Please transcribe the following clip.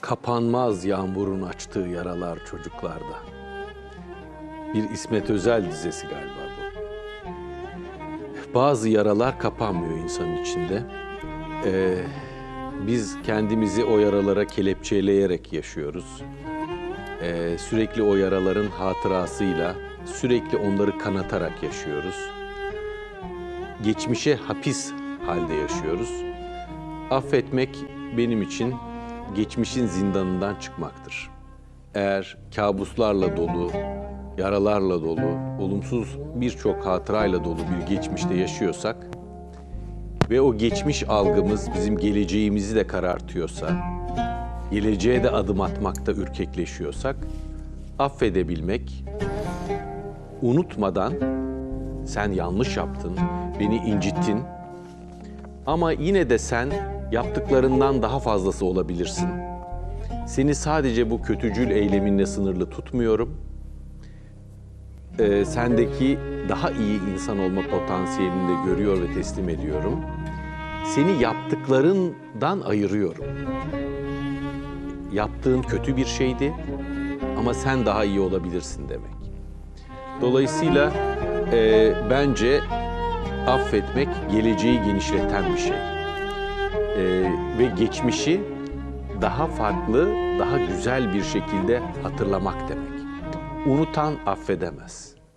Kapanmaz yağmurun açtığı yaralar çocuklarda. Bir İsmet Özel dizesi galiba bu. Bazı yaralar kapanmıyor insanın içinde. Ee, biz kendimizi o yaralara kelepçeleyerek yaşıyoruz. Ee, sürekli o yaraların hatırasıyla, sürekli onları kanatarak yaşıyoruz. Geçmişe hapis halde yaşıyoruz. Affetmek benim için geçmişin zindanından çıkmaktır. Eğer kabuslarla dolu, yaralarla dolu, olumsuz birçok hatırayla dolu bir geçmişte yaşıyorsak ve o geçmiş algımız bizim geleceğimizi de karartıyorsa, geleceğe de adım atmakta ürkekleşiyorsak, affedebilmek, unutmadan sen yanlış yaptın, beni incittin ama yine de sen yaptıklarından daha fazlası olabilirsin. Seni sadece bu kötücül eyleminle sınırlı tutmuyorum. Ee, sendeki daha iyi insan olma potansiyelini de görüyor ve teslim ediyorum. Seni yaptıklarından ayırıyorum. Yaptığın kötü bir şeydi ama sen daha iyi olabilirsin demek. Dolayısıyla e, bence affetmek geleceği genişleten bir şey. E, ve geçmişi daha farklı, daha güzel bir şekilde hatırlamak demek. Unutan affedemez.